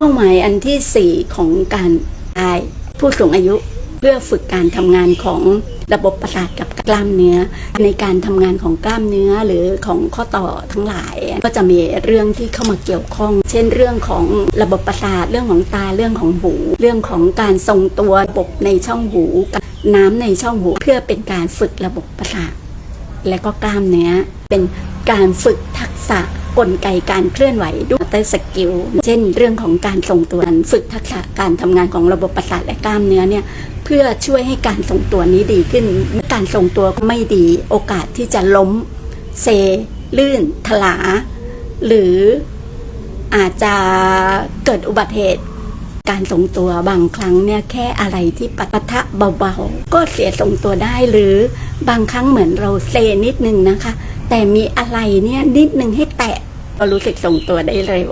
เป้าหมายอันที่ 4 ของการอายผู้สูงอายุเพื่อฝึกการทำงานของระบบประสาทกับกล้ามเนื้อ ในการทำงานของกล้ามเนื้อหรือของข้อต่อทั้งหลาย ก็จะมีเรื่องที่เข้ามาเกี่ยวข้อง เช่นเรื่องของระบบประสาทเรื่องของตาเรื่องของหู เรื่องของการทรงตัวระบบในช่องหูกับน้ำในช่องหูเพื่อเป็นการฝึกระบบประสาทและก็กล้ามเนื้อเป็นการฝึกทักษะกลไกการเคลื่อนไหวด้วย แต่สกิล เช่นเรื่องของการทรงตัวฝึกทักษะการทำงานของระบบประสาทและกล้ามเนื้อเนี่ยเพื่อช่วยให้การทรงตัวนี้ดีขึ้น การทรงตัวไม่ดีโอกาสที่จะล้มเซ ลื่น ถลา หรืออาจจะเกิดอุบัติเหตุ การทรงตัวบางครั้งเนี่ยแค่อะไรที่ปะทะเบาๆ ก็เสียทรงตัวได้หรือบางครั้งเหมือนเราเซนิดนึงนะคะ แต่มีอะไรเนี่ยนิดนึงให้แตะ ก็รู้สึกทรงตัวได้เร็ว